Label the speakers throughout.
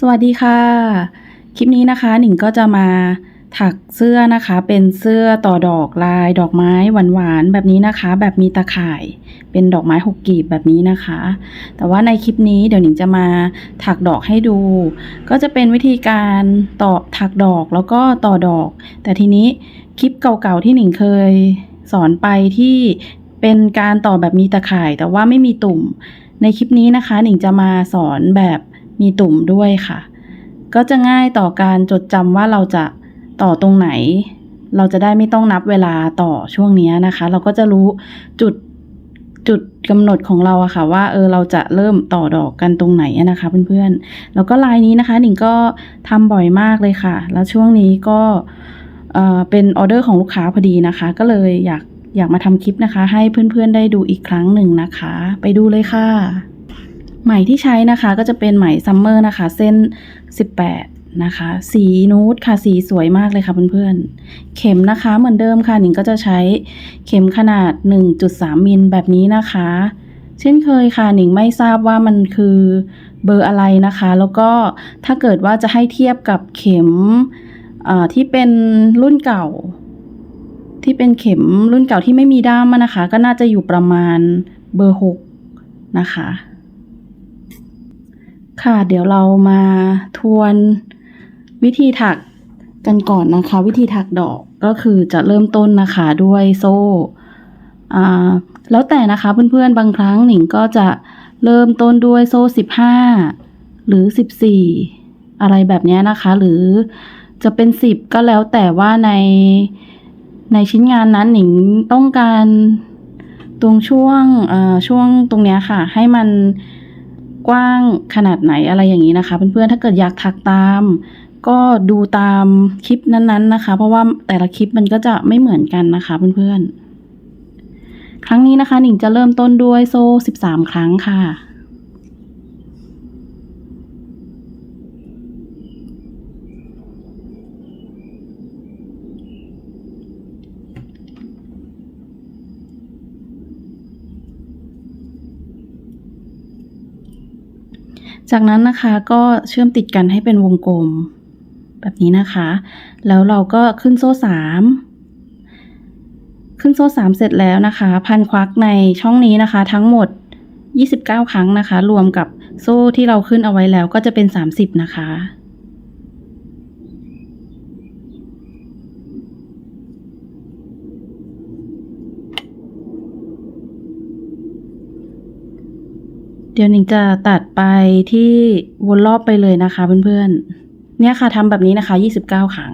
Speaker 1: สวัสดีค่ะ คลิปนี้นะคะหนิงก็จะมาถักเสื้อนะคะ เป็นเสื้อต่อดอกลายดอกไม้หวานๆแบบนี้นะคะ แบบมีตะข่ายเป็นดอกไม้หกกีบแบบนี้นะคะ แต่ว่าในคลิปนี้เดี๋ยวหนิงจะมาถักดอกให้ดู ก็จะเป็นวิธีการต่อถักดอกแล้วก็ต่อดอก แต่ทีนี้คลิปเก่าๆที่หนิงเคยสอนไปที่เป็นการต่อแบบมีตะข่ายแต่ว่าไม่มีตุ่มในคลิปนี้นะคะหนิงจะมาสอนแบบ มีตุ่มด้วยค่ะ ก็จะง่ายต่อการจดจำว่าเราจะต่อตรงไหน เราจะได้ไม่ต้องนับเวลาต่อช่วงนี้นะคะ เราก็จะรู้จุดจุดกำหนดของเราอะค่ะว่าเออเราจะเริ่มต่อดอกกันตรงไหนนะคะเพื่อนๆ แล้วก็ลายนี้นะคะหนิงก็ทำบ่อยมากเลยค่ะ แล้วช่วงนี้ก็เออเป็นออเดอร์ของลูกค้าพอดีนะคะ ก็เลยอยากอยากมาทำคลิปนะคะ ให้เพื่อนๆได้ดูอีกครั้งหนึ่งนะคะ ไปดูเลยค่ะ ไหมที่ใช้นะคะก็จะเป็นไหมซัมเมอร์นะคะ เส้น 18 นะคะ สีนูดค่ะสีสวยมากเลยค่ะเพื่อนๆ เข็มนะคะเหมือนเดิมค่ะหนิงก็จะใช้เข็มขนาด 1.3 มิลแบบนี้นะคะ เช่นเคยค่ะหนิงไม่ทราบว่ามันคือเบอร์อะไรนะคะ แล้วก็ถ้าเกิดว่าจะให้เทียบกับเข็มที่เป็นรุ่นเก่า ที่เป็นเข็มรุ่นเก่าที่ไม่มีด้ามนะคะ ก็น่าจะอยู่ประมาณเบอร์6นะคะ ค่ะ เดี๋ยวเรามาทวนวิธีถักกันก่อนนะคะ วิธีถักดอกก็คือจะเริ่มต้นนะคะด้วยโซ่อ่าแล้วแต่นะคะเพื่อนๆบางครั้งหนิงก็จะเริ่มต้นด้วยโซ่สิบห้าหรือสิบสี่อะไรแบบนี้นะคะ หรือจะเป็นสิบก็แล้วแต่ว่าในในชิ้นงานนั้นหนิงต้องการตรงช่วงอ่าช่วงตรงเนี้ยค่ะ ให้มัน กว้างขนาดไหนอะไรอย่างนี้นะคะเพื่อนๆถ้าเกิดอยากถักตาม ก็ดูตามคลิปนั้นๆนะคะ เพราะว่าแต่ละคลิปมันก็จะไม่เหมือนกันนะคะเพื่อนๆครั้งนี้นะคะหนิงจะเริ่มต้นด้วยโซ่ 13 ครั้งค่ะ จากนั้นนะคะก็เชื่อมติดกันให้เป็นวงกลม แบบนี้นะคะ แล้วเราก็ขึ้นโซ่สามขึ้นโซ่สามเสร็จแล้วนะคะ พันควักในช่องนี้นะคะ ทั้งหมด 29 ครั้งนะคะ รวมกับโซ่ที่เราขึ้นเอาไว้แล้วก็จะเป็น 30 นะคะ เดี๋ยวหนิงจะตัดไปที่วนรอบไปเลยนะคะเพื่อนๆ เนี่ยค่ะทำแบบนี้นะคะ 29 ครั้ง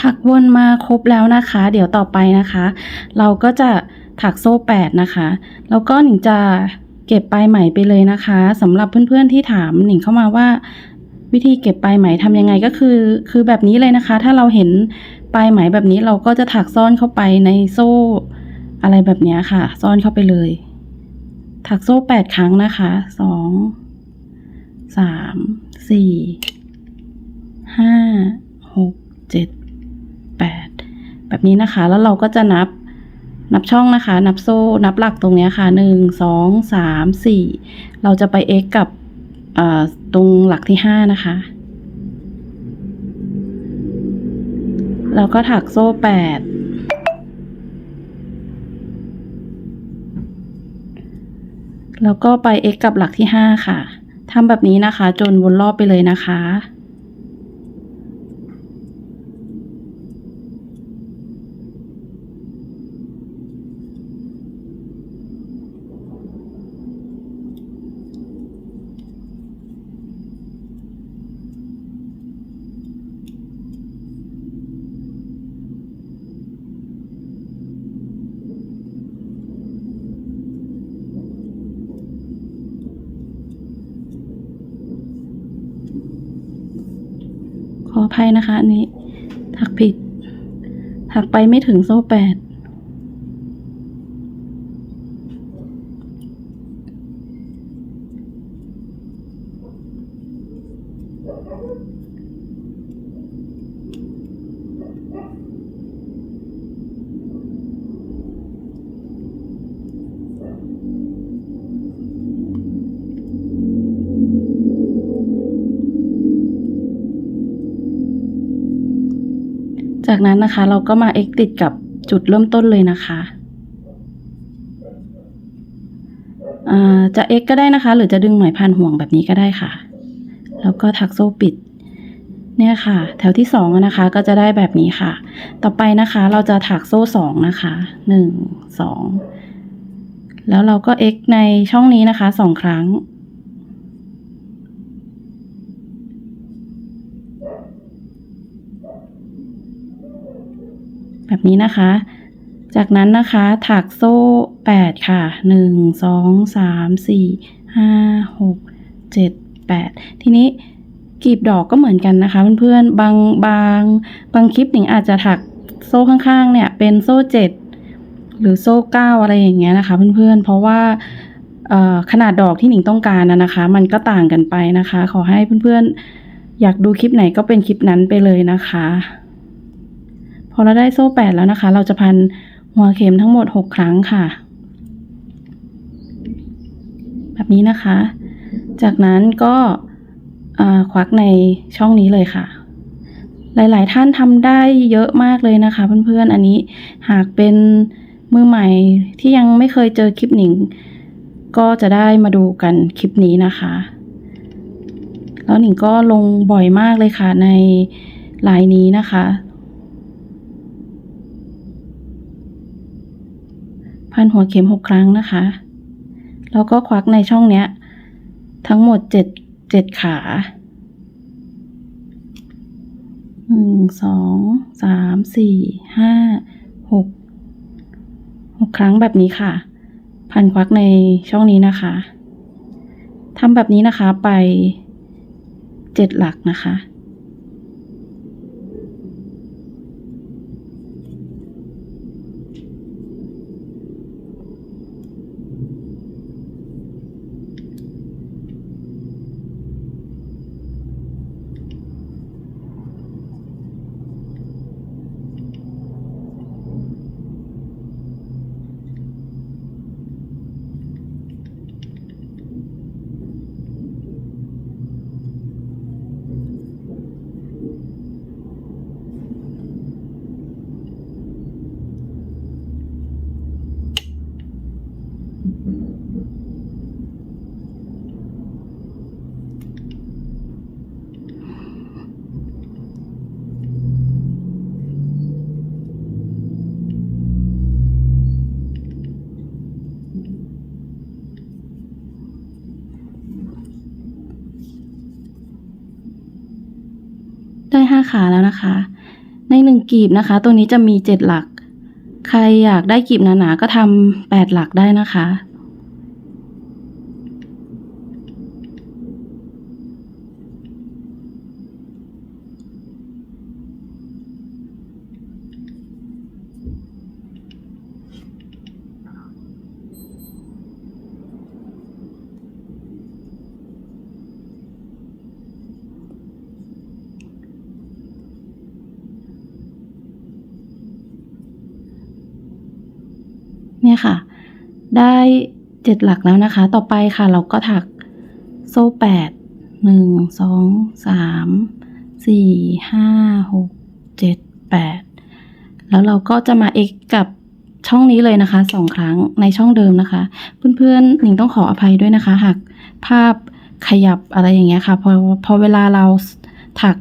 Speaker 1: ถักวนมาครบแล้วนะคะ เดี๋ยวต่อไปนะคะ เราก็จะถักโซ่ 8 นะคะ แล้วก็หนิงจะเก็บปลายไหมไปเลยนะคะสำหรับเพื่อนๆที่ถามหนิงเข้ามาว่าวิธีเก็บปลายไหมทำยังไงก็คือ คือแบบนี้เลยนะคะ ถ้าเราเห็นปลายไหมแบบนี้เราก็จะถักซ่อนเข้าไปในโซ่ อะไรแบบเนี้ยค่ะ ซ่อนเข้าไปเลย ถักโซ่แปดครั้งนะคะสองสามสี่ห้าหกเจ็ดแปดแบบนี้นะคะ แล้วเราก็จะนับนับช่องนะคะ นับโซ่ นับหลักตรงเนี้ยค่ะหนึ่งสองสามสี่เราจะไป x กับอ่อตรงหลักที่ห้านะคะ แล้วก็ถักโซ่แปด แล้วก็ไป x กับหลักที่ 5 ค่ะทำแบบนี้นะคะ จนวนรอบไปเลยนะคะ ขออภัยนะคะอันนี้ ถักผิด ถักไปไม่ถึงโซ่แปด จากนั้นนะคะ เราก็มา x ติดกับจุดเริ่มต้นเลยนะคะจะ x ก็ได้นะคะ หรือจะดึงไหมพันห่วงแบบนี้ก็ได้ค่ะ แล้วก็ถักโซ่ปิด เนี่ยค่ะ แถวที่สองนะคะ ก็จะได้แบบนี้ค่ะ ต่อไปนะคะ เราจะถักโซ่สองนะคะหนึ่งสองแล้วเราก็ x ในช่องนี้นะคะสองครั้ง แบบ นี้นะคะ จากนั้นนะคะถักโซ่แปดค่ะหนึ่งสองสามสี่ห้าหกเจ็ดแปดทีนี้กลีบดอกก็เหมือนกันนะคะเพื่อนๆ บางบางบางคลิปหนิงอาจจะถักโซ่ข้างๆ เนี่ยเป็นโซ่เจ็ดหรือโซ่เก้าอะไรอย่างเงี้ยนะคะเพื่อนๆ เพราะว่าขนาดดอกที่หนิงต้องการนะนะคะ มันก็ต่างกันไปนะคะ ขอให้เพื่อนๆ อยากดูคลิปไหนก็เป็นคลิปนั้นไปเลยนะคะ พอเราได้โซ่แปดแล้วนะคะ เราจะพันหัวเข็มทั้งหมดหกครั้งค่ะ แบบนี้นะคะ จากนั้นก็ควักในช่องนี้เลยค่ะ หลาย ๆ ท่านทำได้เยอะมากเลยนะคะ เพื่อน ๆ อันนี้หากเป็นมือใหม่ที่ยังไม่เคยเจอคลิปหนิง ก็จะได้มาดูกันคลิปนี้นะคะ แล้วหนิงก็ลงบ่อยมากเลยค่ะในไลน์นี้นะคะ พันหัวเข็มหกครั้งนะคะ แล้วก็ควักในช่องเนี้ย ทั้งหมดเจ็ดเจ็ดขาหนึ่งสองสามสี่ห้าหกหกครั้งแบบนี้ค่ะ พันควักในช่องนี้นะคะทำแบบนี้นะคะไปเจ็ดหลักนะคะ ขาแล้วนะคะ ในหนึ่งกีบนะคะตัวนี้จะมีเจ็ดหลัก ใครอยากได้กีบหนาๆก็ทำแปดหลักได้นะคะ เนี่ยค่ะ ได้เจ็ดหลักแล้วนะคะ ต่อไปค่ะเราก็ถักโซ่แปดหนึ่งสองสามสี่ห้าหกเจ็ดแปดแล้วเราก็จะมา x กับช่องนี้เลยนะคะสองครั้งในช่องเดิมนะคะ เพื่อนๆหนิงต้องขออภัยด้วยนะคะ หากภาพขยับอะไรอย่างเงี้ยค่ะพอพอเวลาเราถัก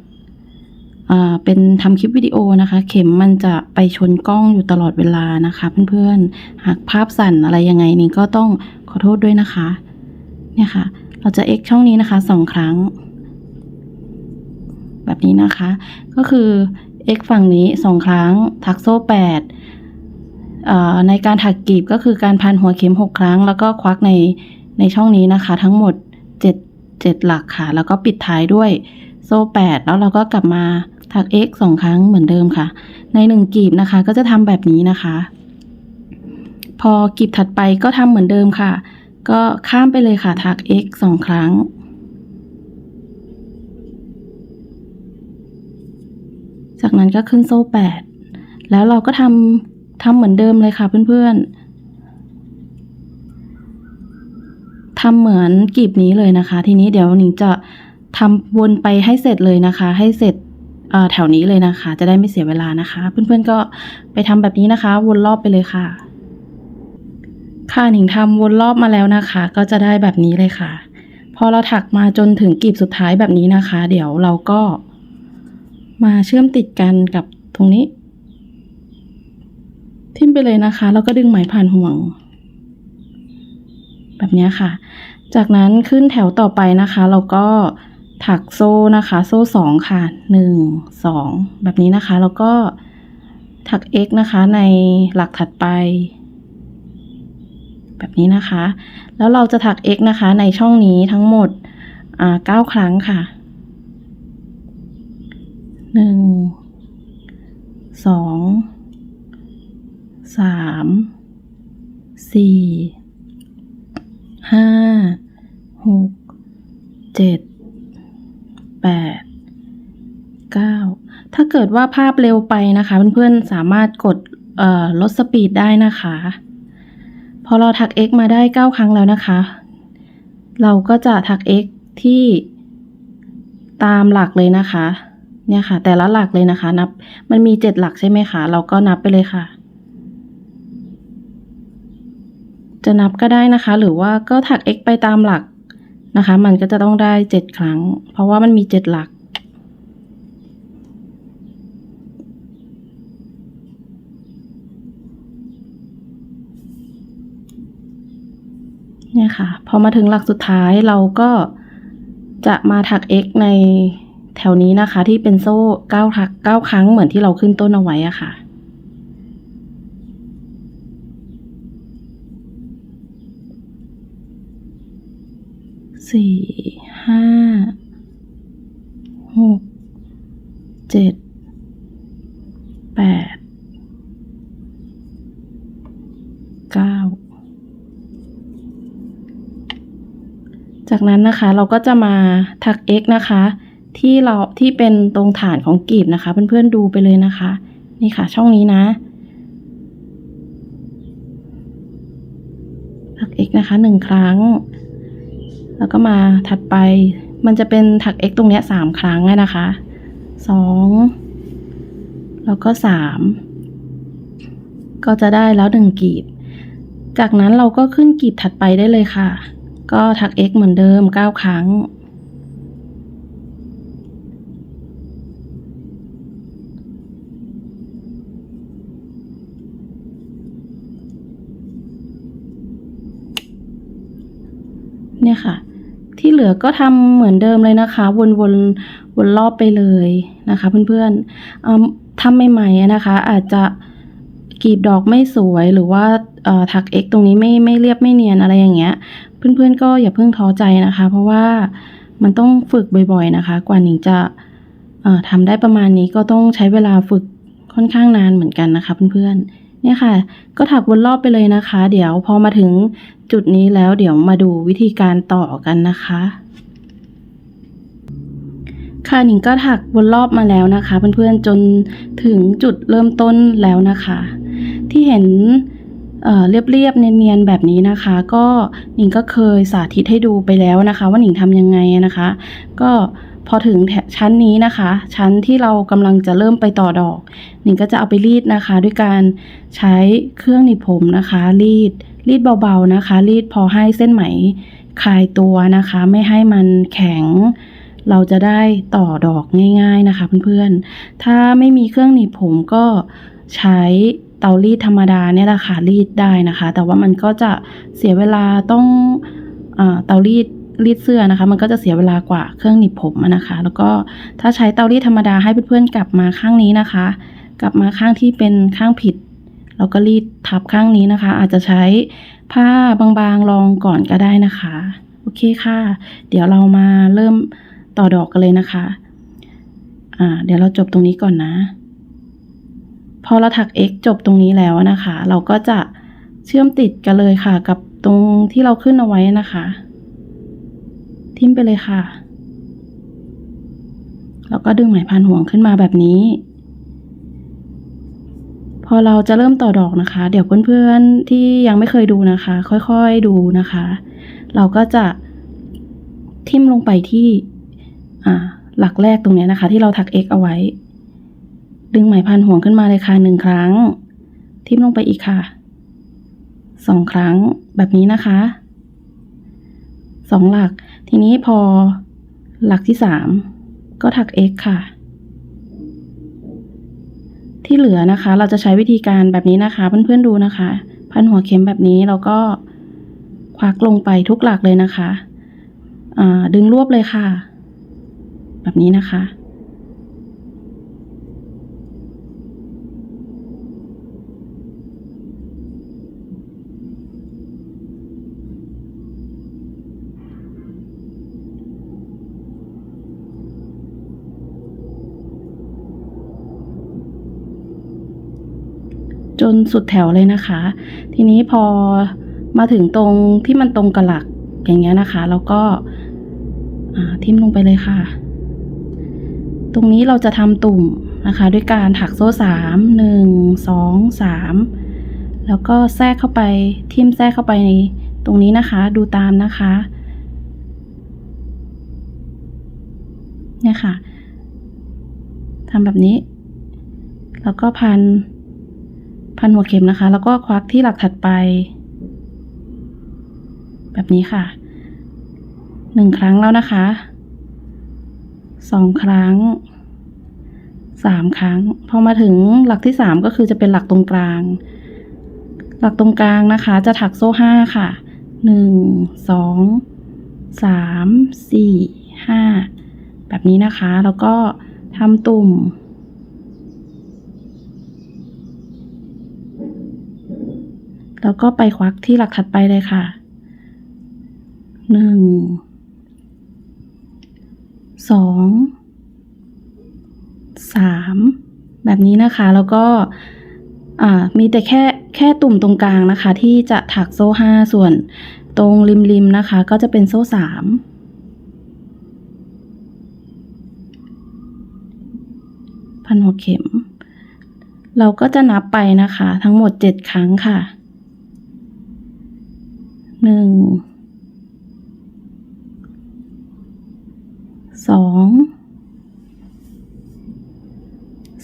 Speaker 1: เป็นทำคลิปวิดีโอนะคะ เข็มมันจะไปชนกล้องอยู่ตลอดเวลานะคะ เพื่อนๆ หากภาพสั่นอะไรยังไงนี่ก็ต้องขอโทษด้วยนะคะ เนี่ยค่ะ เราจะ x ช่องนี้นะคะสองครั้ง แบบนี้นะคะ ก็คือ x ฝั่งนี้สองครั้งถักโซ่แปดในการถักกลีบก็คือการพันหัวเข็มหกครั้ง แล้วก็ควักในในช่องนี้นะคะ ทั้งหมดเจ็ดเจ็ดหลักค่ะ แล้วก็ปิดท้ายด้วยโซ่แปดแล้วเราก็กลับมา ถัก x สองครั้งเหมือนเดิมค่ะ ในหนึ่งกลีบนะคะ ก็จะทำแบบนี้นะคะ พอกลีบถัดไปก็ทำเหมือนเดิมค่ะ ก็ข้ามไปเลยค่ะ ถัก x สองครั้ง จากนั้นก็ขึ้นโซ่แปดแล้วเราก็ทำทำเหมือนเดิมเลยค่ะเพื่อนๆทำเหมือนกลีบนี้เลยนะคะ ทีนี้เดี๋ยวหนิงจะทำวนไปให้เสร็จเลยนะคะ ให้เสร็จ แถวนี้เลยนะคะ จะได้ไม่เสียเวลานะคะ เพื่อนๆก็ไปทำแบบนี้นะคะ วนรอบไปเลยค่ะค่ะหนิงทำวนรอบมาแล้วนะคะ ก็จะได้แบบนี้เลยค่ะ พอเราถักมาจนถึงกลีบสุดท้ายแบบนี้นะคะ เดี๋ยวเราก็ มาเชื่อมติดกันกับตรงนี้ ทิ่มไปเลยนะคะ แล้วก็ดึงไหมผ่านห่วง แบบนี้ค่ะ จากนั้นขึ้นแถวต่อไปนะคะ เราก็ ถักโซ่นะคะ โซ่สองค่ะหนึ่งสองแบบนี้นะคะ แล้วก็ถัก x นะคะในหลักถัดไป แบบนี้นะคะ แล้วเราจะถัก x นะคะ ในช่องนี้ทั้งหมดเก้าครั้งค่ะหนึ่งสองสามสี่ห้าหกเจ็ดแปดเก้าถ้าเกิ ดว่าภาพเร็วไปนะคะเพื่อนๆสามารถกดลดสปีดได้นะคะ พอเราถัก x มาได้เก้าครั้งแล้วนะคะ เราก็จะถัก x ที่ตามหลักเลยนะคะ เนี่ยค่ะ แต่ละหลักเลยนะคะ นับมันมีเจ็ดหลักใช่ไหมคะ เราก็นับไปเลยค่ะ จะนับก็ได้นะคะ หรือว่าก็ถัก x ไปตามหลักนะคะ มันก็จะต้องได้เจ็ดครั้ง เพราะว่ามันมีเจ็ดหลัก เนี่ยค่ะ พอมาถึงหลักสุดท้ายเราก็จะมาถัก x ในแถวนี้นะคะ ที่เป็นโซ่เก้าถักเก้าครั้งเหมือนที่เราขึ้นต้นเอาไว้อะค่ะ สี่ห้าหกเจ็ดแปดเก้า จากนั้นนะคะเราก็จะมาถัก x นะคะ ที่เราที่เป็นตรงฐานของกลีบนะคะ เพื่อนๆดูไปเลยนะคะ นี่ค่ะช่องนี้นะถัก x นะคะหนึ่งครั้ง แล้วก็มาถัดไปมันจะเป็นถัก x ตรงเนี้ยสามครั้งนะคะสองแล้วก็สามก็จะได้แล้วหนึ่งกลีบ จากนั้นเราก็ขึ้นกลีบถัดไปได้เลยค่ะ ก็ถัก x เหมือนเดิมเก้าครั้ง เนี่ยค่ะ ที่เหลือก็ทำเหมือนเดิมเลยนะคะ วนวนวนรอบไปเลยนะคะเพื่อนๆทำใหม่ๆนะคะ อาจจะกรีบดอกไม่สวยหรือว่าถัก x ตรงนี้ไม่ไม่เรียบไม่เนียนอะไรอย่างเงี้ย เพื่อนๆก็อย่าเพิ่งท้อใจนะคะ เพราะว่ามันต้องฝึกบ่อยๆนะคะ กว่าหนิงจะทำได้ประมาณนี้ก็ต้องใช้เวลาฝึกค่อนข้างนานเหมือนกันนะคะเพื่อนๆเนี่ยค่ะ ก็ถักวนรอบไปเลยนะคะ เดี๋ยวพอมาถึงจุดนี้แล้วเดี๋ยวมาดูวิธีการต่อกันนะคะ ค่ะหนิงก็ถักวนรอบมาแล้วนะคะ เพื่อนๆจนถึงจุดเริ่มต้นแล้วนะคะ ที่เห็น เรียบๆเนียนๆแบบนี้นะคะ ก็หนิงก็เคยสาธิตให้ดูไปแล้วนะคะ ว่าหนิงทำยังไงนะคะ ก็พอถึงชั้นนี้นะคะ ชั้นที่เรากำลังจะเริ่มไปต่อดอก หนิงก็จะเอาไปรีดนะคะ ด้วยการใช้เครื่องหนีบผมนะคะ รีดรีดเบาๆนะคะ รีดพอให้เส้นไหมคลายตัวนะคะ ไม่ให้มันแข็ง เราจะได้ต่อดอกง่าย ๆนะคะ เพื่อนๆถ้าไม่มีเครื่องหนีบผมก็ใช้ เตารีดธรรมดาเนี่ยแหละค่ะรีดได้นะคะ แต่ว่ามันก็จะเสียเวลาต้องอาเตารีดรีดเสื้อนะคะ มันก็จะเสียเวลากว่าเครื่องหนีบผมนะคะ แล้วก็ถ้าใช้เตารีดธรรมดาให้เพื่อนๆกลับมาข้างนี้นะคะ กลับมาข้างที่เป็นข้างผิดเราก็รีดทับข้างนี้นะคะ อาจจะใช้ผ้าบางๆรองก่อนก็ได้นะคะ โอเคค่ะ เดี๋ยวเรามาเริ่มต่อดอกกันเลยนะคะ อ่า เดี๋ยวเราจบตรงนี้ก่อนนะ พอเราถัก x จบตรงนี้แล้วนะคะ เราก็จะเชื่อมติดกันเลยค่ะ กับตรงที่เราขึ้นเอาไว้นะคะ ทิ่มไปเลยค่ะ แล้วก็ดึงไหมพันห่วงขึ้นมาแบบนี้ พอเราจะเริ่มต่อดอกนะคะ เดี๋ยวเพื่อนๆที่ยังไม่เคยดูนะคะ ค่อยๆดูนะคะ เราก็จะทิ่มลงไปที่หลักแรกตรงนี้นะคะ ที่เราถัก x เอาไว้ ดึงไหมพันห่วงขึ้นมาเลยค่ะหนึ่งครั้ง ทิ่มลงไปอีกค่ะสองครั้งแบบนี้นะคะสองหลัก ทีนี้พอหลักที่สามก็ถัก x ค่ะ ที่เหลือนะคะ เราจะใช้วิธีการแบบนี้นะคะ เพื่อนๆดูนะคะ พันหัวเข็มแบบนี้แล้วก็ควักลงไปทุกหลักเลยนะคะดึงรวบเลยค่ะ แบบนี้นะคะ จ นสุดแถวเลยนะคะ ทีนี้พอมาถึงตรงที่มันตรงกับหลักอย่างเงี้ยนะคะ แล้วก็ทิ่มลงไปเลยค่ะ ตรงนี้เราจะทำตุ่มนะคะ ด้วยการถักโซ่สามหนึ่งสองสามแล้วก็แทรกเข้าไปทิ่มแทรกเข้าไปในตรงนี้นะคะดูตามนะคะเนี่ยค่ะทำแบบนี้ แล้วก็พัน พันหัวเข็มนะคะ แล้วก็ควักที่หลักถัดไป แบบนี้ค่ะหนึ่งครั้งแล้วนะคะสองครั้งสามครั้ง พอมาถึงหลักที่สามก็คือจะเป็นหลักตรงกลาง หลักตรงกลางนะคะ จะถักโซ่ห้าค่ะหนึ่งสองสามสี่ห้าแบบนี้นะคะ แล้วก็ทำตุ่ม แล้วก็ไปควักที่หลักถัดไปเลยค่ะหนึ่งสองสามแบบนี้นะคะแล้วก็อ่ามีแต่แค่แค่ตุ่มตรงกลางนะคะ ที่จะถักโซ่ห้าส่วนตรงริมริมๆนะคะ ก็จะเป็นโซ่สามพันหัวเข็ม เราก็จะนับไปนะคะ ทั้งหมดเจ็ดครั้งค่ะ หนึ่งสอง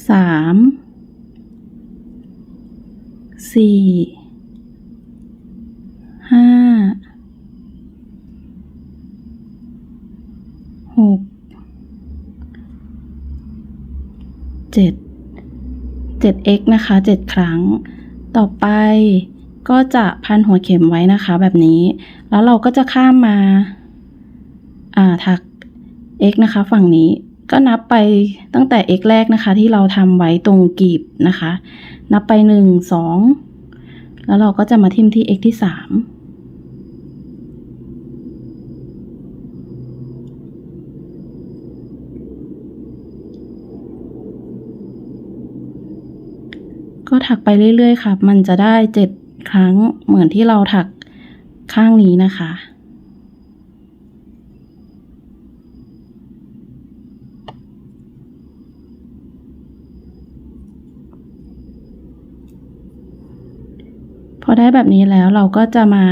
Speaker 1: สามสี่ห้าหกเจ็ดเจ็ด x นะคะเจ็ดครั้ง ต่อไป ก็จะพันหัวเข็มไว้นะคะแบบนี้ แล้วเราก็จะข้ามมาอ่าถัก x นะคะ ฝั่งนี้ก็นับไปตั้งแต่ x แรกนะคะ ที่เราทำไว้ตรงกีบนะคะ นับไปหนึ่งสองแล้วเราก็จะมาทิ่มที่ x ที่สามก็ถักไปเรื่อยๆค่ะ มันจะได้เจ็ด ครั้งเหมือนที่เราถักข้างนี้นะคะ พอได้แบบนี้แล้วเราก็จะมา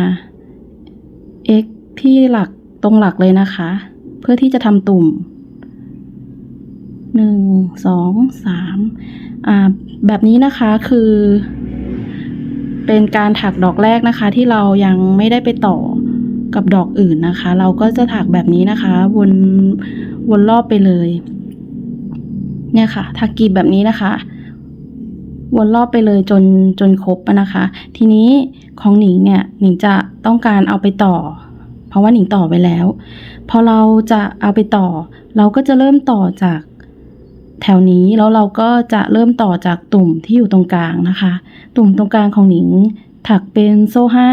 Speaker 1: x ที่หลักตรงหลักเลยนะคะ เพื่อที่จะทำตุ่มหนึ่งสองสามอ่าแบบนี้นะคะคือ เป็นการถักดอกแรกนะคะ ที่เรายังไม่ได้ไปต่อกับดอกอื่นนะคะ เราก็จะถักแบบนี้นะคะวนวนรอบไปเลย เนี่ยค่ะ ถักกลีบแบบนี้นะคะ วนรอบไปเลยจนจนครบนะคะ ทีนี้ของหนิงเนี่ยหนิงจะต้องการเอาไปต่อ เพราะว่าหนิงต่อไปแล้ว พอเราจะเอาไปต่อ เราก็จะเริ่มต่อจาก แถวนี้แล้วเราก็จะเริ่มต่อจากตุ่มที่อยู่ตรงกลางนะคะ ตุ่มตรงกลางของหนิงถักเป็นโซ่ห้า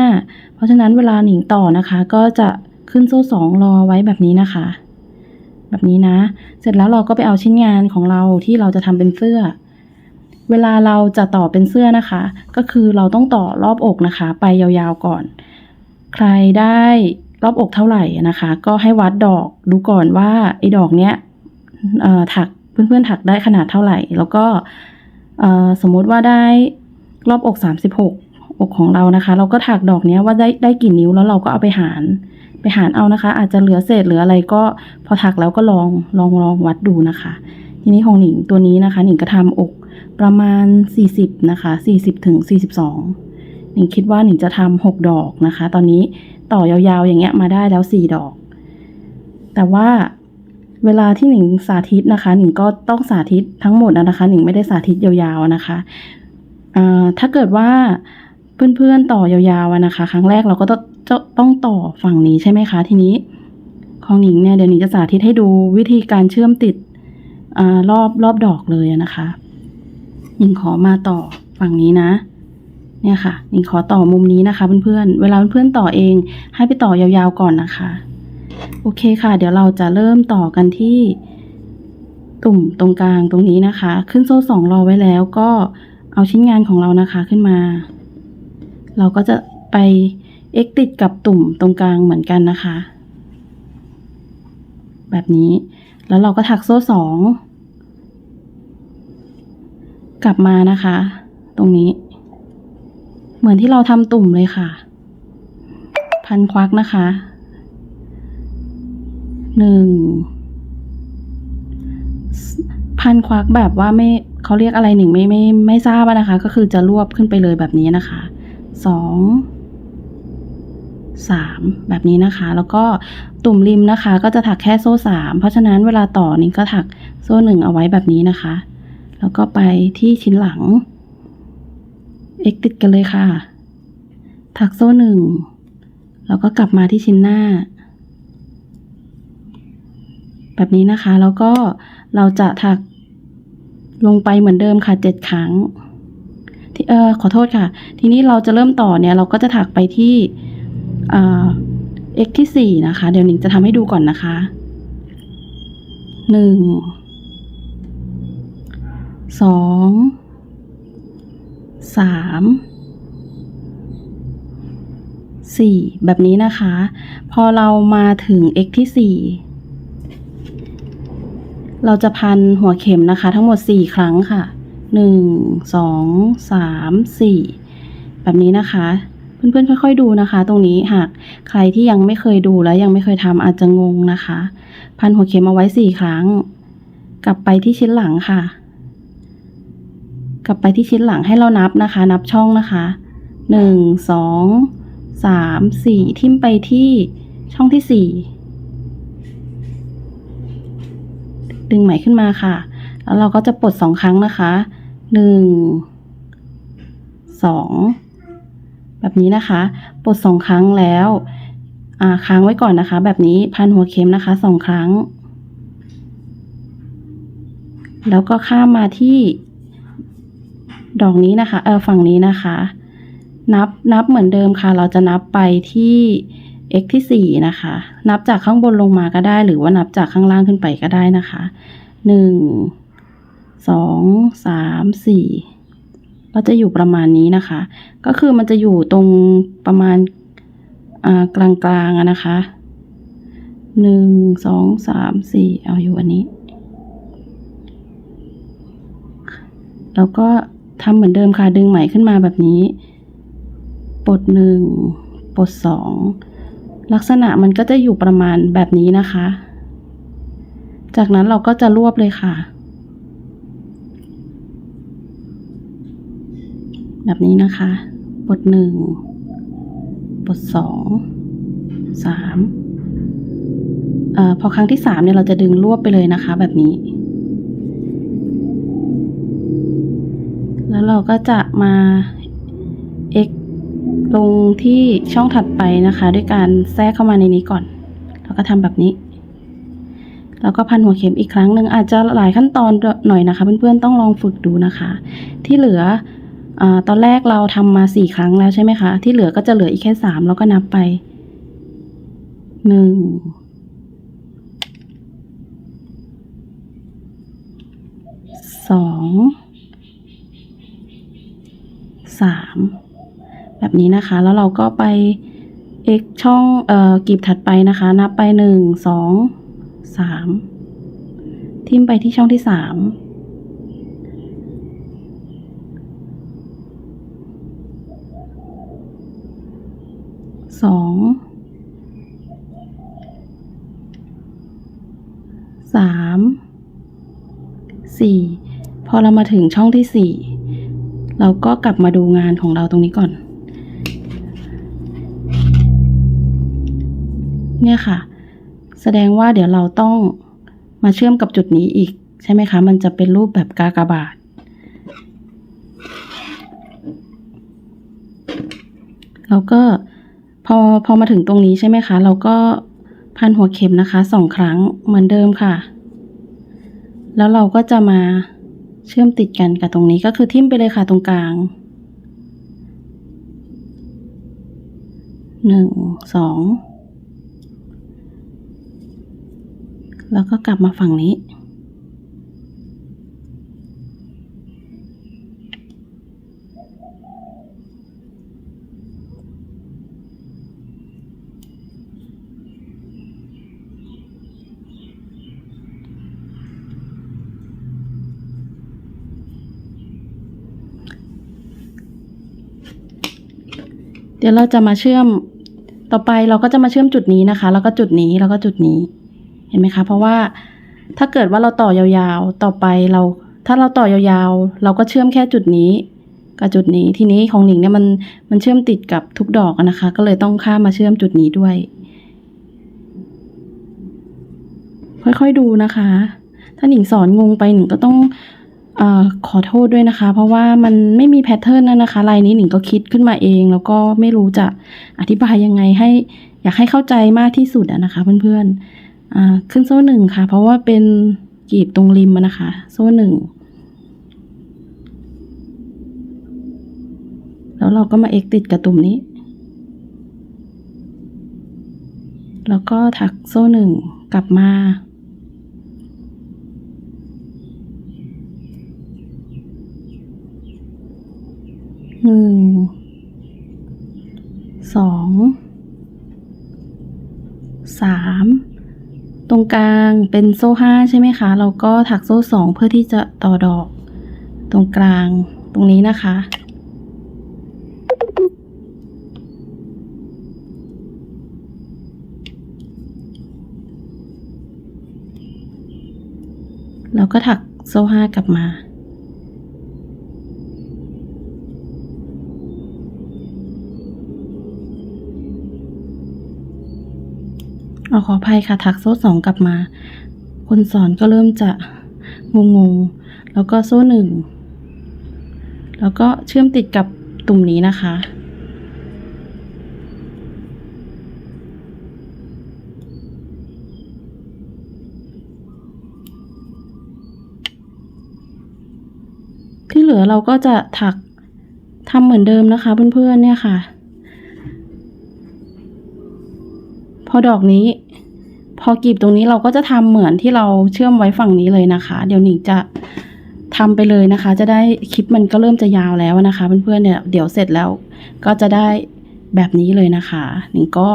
Speaker 1: เพราะฉะนั้นเวลาหนิงต่อนะคะ ก็จะขึ้นโซ่สองรอไว้แบบนี้นะคะ แบบนี้นะ เสร็จแล้วเราก็ไปเอาชิ้นงานของเราที่เราจะทำเป็นเสื้อ เวลาเราจะต่อเป็นเสื้อนะคะ ก็คือเราต้องต่อรอบอกนะคะ ไปยาวๆก่อน ใครได้รอบอกเท่าไหร่นะคะ ก็ให้วัดดอกดูก่อนว่าไอ้ดอกเนี้ยถัก เพื่อนๆถักได้ขนาดเท่าไหร่ แล้วก็สมมุติว่าได้รอบอก 36 อกของเรานะคะ เราก็ถักดอกเนี้ยว่าได้ได้กี่นิ้วแล้วเราก็เอาไปหารไปหารเอานะคะ อาจจะเหลือเศษเหลืออะไรก็พอถักแล้วก็ลองลองลองวัดดูนะคะ ทีนี้ของหนิงตัวนี้นะคะ หนิงก็ทำอกประมาณ 40 นะคะ 40ถึง42 หนิงคิดว่าหนิงจะทำ6ดอกนะคะ ตอนนี้ต่อยาวๆอย่างเงี้ยมาได้แล้ว 4 ดอก แต่ว่า เวลาที่หนิงสาธิตนะคะ หนิงก็ต้องสาธิตทั้งหมดนะคะ หนิงไม่ได้สาธิตยาวๆนะคะอ่าถ้าเกิดว่าเพื่อนๆต่อยาวๆนะคะ ครั้งแรกเราก็ต้องจะต้องต่อฝั่งนี้ใช่ไหมคะ ทีนี้ ของหนิงเนี่ยเดี๋ยวหนิงจะสาธิตให้ดูวิธีการเชื่อมติดอรอบรอบดอกเลยนะคะ หนิงขอมาต่อฝั่งนี้นะ เนี่ยค่ะ หนิงขอต่อมุมนี้นะคะ เพื่อนๆเวลาเพื่อนๆต่อเอง ให้ไปต่อยาวๆก่อนนะคะ โอเคค่ะ เดี๋ยวเราจะเริ่มต่อกันที่ตุ่มตรงกลางตรงนี้นะคะ ขึ้นโซ่สองรอไว้แล้วก็เอาชิ้นงานของเรานะคะขึ้นมา เราก็จะไปเอ็กติดกับตุ่มตรงกลางเหมือนกันนะคะ แบบนี้ แล้วเราก็ถักโซ่สองกลับมานะคะ ตรงนี้ เหมือนที่เราทำตุ่มเลยค่ะ พันควักนะคะ หนึ่งพันควักแบบว่าไม่เขาเรียกอะไรหนึ่งไม่ไม่ไม่ทราบนะคะ ก็คือจะรวบขึ้นไปเลยแบบนี้นะคะสองสามแบบนี้นะคะ แล้วก็ตุ่มริมนะคะ ก็จะถักแค่โซ่สามเพราะฉะนั้นเวลาต่อนี้ก็ถักโซ่หนึ่งเอาไว้แบบนี้นะคะ แล้วก็ไปที่ชิ้นหลัง เอ็กติดกันเลยค่ะ ถักโซ่หนึ่งแล้วก็กลับมาที่ชิ้นหน้า แบบนี้นะคะ แล้วก็เราจะถักลงไปเหมือนเดิมค่ะเจ็ดครั้งที่เออขอโทษค่ะ ทีนี้เราจะเริ่มต่อเนี่ย เราก็จะถักไปที่เอ่อ x ที่สี่นะคะ เดี๋ยวหนิงจะทำให้ดูก่อนนะคะหนึ่งสองสามสี่แบบนี้นะคะ พอเรามาถึง x ที่สี่ เราจะพันหัวเข็มนะคะ ทั้งหมด 4 ครั้งค่ะ 1 2 3 4 แบบนี้นะคะ เพื่อนๆค่อย ๆ ดูนะคะ ตรงนี้หากใครที่ยังไม่เคยดูและยังไม่เคยทำอาจจะงงนะคะ พันหัวเข็มเอาไว้ 4 ครั้ง กลับไปที่ชิ้นหลังค่ะ กลับไปที่ชิ้นหลังให้เรานับนะคะ นับช่องนะคะ 1 2 3 4 ทิ่มไปที่ช่องที่ 4 ดึงไหมขึ้นมาค่ะ แล้วเราก็จะปลดสองครั้งนะคะหนึ่งสองแบบนี้นะคะปลดสองครั้งแล้วค้างไว้ก่อนนะคะ แบบนี้พันหัวเข็มนะคะสองครั้ง แล้วก็ข้ามมาที่ดอกนี้นะคะเออฝั่งนี้นะคะ นับนับเหมือนเดิมค่ะ เราจะนับไปที่ x ที่สี่นะคะ นับจากข้างบนลงมาก็ได้ หรือว่านับจากข้างล่างขึ้นไปก็ได้นะคะหนึ่งสองสามสี่ก็จะอยู่ประมาณนี้นะคะ ก็คือมันจะอยู่ตรงประมาณกลางกลางนะคะหนึ่งสองสามสี่เอาอยู่อันนี้ แล้วก็ทำเหมือนเดิมค่ะ ดึงไหมขึ้นมาแบบนี้ ปลดหนึ่งปลดสอง ลักษณะมันก็จะอยู่ประมาณแบบนี้นะคะ จากนั้นเราก็จะรวบเลยค่ะ แบบนี้นะคะบทหนึ่งบทสองสามอ่อพอครั้งที่สามเนี่ยเราจะดึงรวบไปเลยนะคะ แบบนี้ แล้วเราก็จะมา ลงที่ช่องถัดไปนะคะ ด้วยการแทรกเข้ามาในนี้ก่อน แล้วก็ทำแบบนี้ แล้วก็พันหัวเข็มอีกครั้งหนึ่งอาจจะหลายขั้นตอนหน่อยนะคะ เพื่อนๆต้องลองฝึกดูนะคะ ที่เหลืออตอนแรกเราทำมาสี่ครั้งแล้วใช่ไหมคะ ที่เหลือก็จะเหลืออีกแค่สามแล้วก็นับไปหนึ่งสองสาม แบบนี้นะคะ แล้วเราก็ไป x ช่องเอ่อกีบถัดไปนะคะ นับไปหนึ่งสองสามทิมไปที่ช่องที่สามสองสามสี่พอเรามาถึงช่องที่สี่เราก็กลับมาดูงานของเราตรงนี้ก่อน เนี่ยค่ะ แสดงว่าเดี๋ยวเราต้องมาเชื่อมกับจุดนี้อีกใช่ไหมคะ มันจะเป็นรูปแบบกากบาท แล้วก็พอพอมาถึงตรงนี้ใช่ไหมคะ เราก็พันหัวเข็มนะคะสองครั้งเหมือนเดิมค่ะ แล้วเราก็จะมาเชื่อมติดกันกับตรงนี้ก็คือทิ่มไปเลยค่ะตรงกลางหนึ่งสอง แล้วก็กลับมาฝั่งนี้ เดี๋ยวเราจะมาเชื่อมต่อไปเราก็จะมาเชื่อมจุดนี้นะคะ แล้วก็จุดนี้แล้วก็จุดนี้ ห็นไหมคะ เพราะว่าถ้าเกิดว่าเราต่อยาวๆ ต่อไปเรา ถ้าเราต่อยาวๆ เราก็เชื่อมแค่จุดนี้กับจุดนี้ ทีนี้ของหนิงเนี่ยมันมันเชื่อมติดกับทุกดอกนะคะ ก็เลยต้องข้ามมาเชื่อมจุดนี้ด้วย ค่อยๆดูนะคะ ถ้าหนิงสอนงงไปหนิงก็ต้องอขอโทษด้วยนะคะ เพราะว่ามันไม่มีแพทเทิร์นนะนะคะ ลายนี้หนิงก็คิดขึ้นมาเอง แล้วก็ไม่รู้จะอธิบายยังไงให้ อยากให้เข้าใจมากที่สุดอะนะคะ เพื่อนๆ อ่าขึ้นโซ่หนึ่งค่ะ เพราะว่าเป็นกีบตรงริมอะนะคะ โซ่หนึ่งแล้วเราก็มาเอ็กติดกับตุ่มนี้ แล้วก็ถักโซ่หนึ่งกลับมา หนึ่ง สอง สาม ตรงกลางเป็นโซ่ห้าใช่ไหมคะ เราก็ถักโซ่สองเพื่อที่จะต่อดอก ตรงกลางตรงนี้นะคะ เราก็ถักโซ่ห้ากลับมา ขออภัยค่ะถักโซ่สองกลับมา คนสอนก็เริ่มจะงงงๆแล้วก็โซ่หนึ่งแล้วก็เชื่อมติดกับตุ่มนี้นะคะ ที่เหลือเราก็จะถักทำเหมือนเดิมนะคะเพื่อนๆเนี่ยค่ะ พอดอกนี้ พอกีบตรงนี้เราก็จะทำเหมือนที่เราเชื่อมไว้ฝั่งนี้เลยนะคะ เดี๋ยวหนิงจะทำไปเลยนะคะ จะได้คลิปมันก็เริ่มจะยาวแล้วนะคะ เพื่อนๆเนี่ยเดี๋ยวเสร็จแล้วก็จะได้แบบนี้เลยนะคะหนิงก็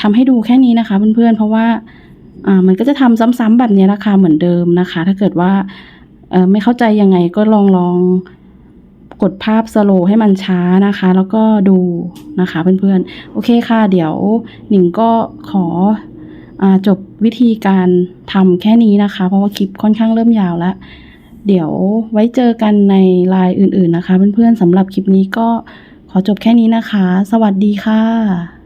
Speaker 1: ทำให้ดูแค่นี้นะคะเพื่อนๆเพราะว่าอ่ามันก็จะทำซ้ำๆแบบนี้ราคาเหมือนเดิมนะคะ ถ้าเกิดว่าเออไม่เข้าใจยังไงก็ลองลองกดภาพสโลว์ให้มันช้านะคะ แล้วก็ดูนะคะเพื่อนๆ โอเคค่ะ เดี๋ยวหนิงก็ขอ จบวิธีการทำแค่นี้นะคะ เพราะว่าคลิปค่อนข้างเริ่มยาวแล้ว เดี๋ยวไว้เจอกันในไลน์อื่นๆนะคะ เพื่อนๆสำหรับคลิปนี้ก็ขอจบแค่นี้นะคะ สวัสดีค่ะ